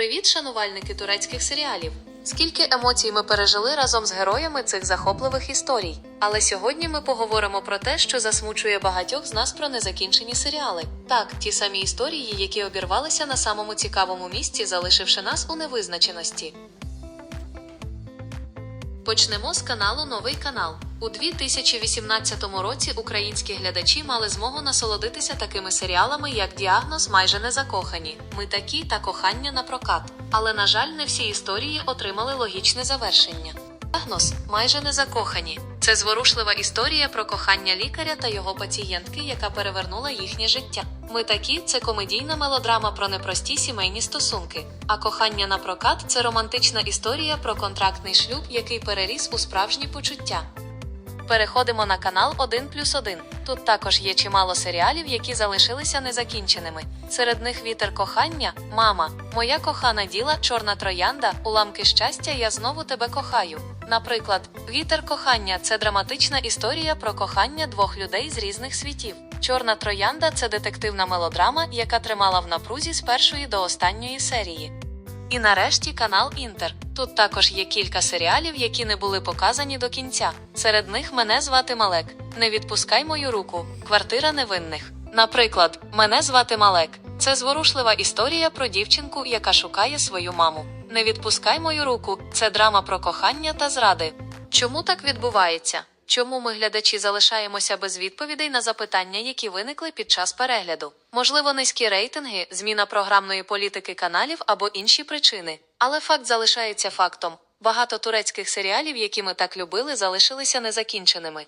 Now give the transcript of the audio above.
Привіт, шанувальники турецьких серіалів! Скільки емоцій ми пережили разом з героями цих захопливих історій. Але сьогодні ми поговоримо про те, що засмучує багатьох з нас про незакінчені серіали. Так, ті самі історії, які обірвалися на самому цікавому місці, залишивши нас у невизначеності. Почнемо з каналу Новий канал. У 2018 році українські глядачі мали змогу насолодитися такими серіалами, як Діагноз майже не закохані, Ми такі та кохання на прокат. Але, на жаль, не всі історії отримали логічне завершення. Діагноз майже не закохані. Це зворушлива історія про кохання лікаря та його пацієнтки, яка перевернула їхнє життя. Ми такі це комедійна мелодрама про непрості сімейні стосунки. А кохання на прокат це романтична історія про контрактний шлюб, який переріс у справжні почуття. Переходимо на канал 1 плюс 1. Тут також є чимало серіалів, які залишилися незакінченими. Серед них Вітер кохання, Мама, Моя кохана діла, Чорна троянда, Уламки щастя, Я знову тебе кохаю. Наприклад, Вітер кохання це драматична історія про кохання двох людей з різних світів. Чорна троянда це детективна мелодрама, яка тримала в напрузі з першої до останньої серії. І нарешті канал Інтер. Тут також є кілька серіалів, які не були показані до кінця. Серед них мене звати Малек. Не відпускай мою руку. Квартира невинних. Наприклад, мене звати Малек. Це зворушлива історія про дівчинку, яка шукає свою маму. Не відпускай мою руку. Це драма про кохання та зради. Чому так відбувається? Чому ми, глядачі, залишаємося без відповідей на запитання, які виникли під час перегляду? Можливо, низькі рейтинги, зміна програмної політики каналів або інші причини. Але факт залишається фактом: багато турецьких серіалів, які ми так любили, залишилися незакінченими.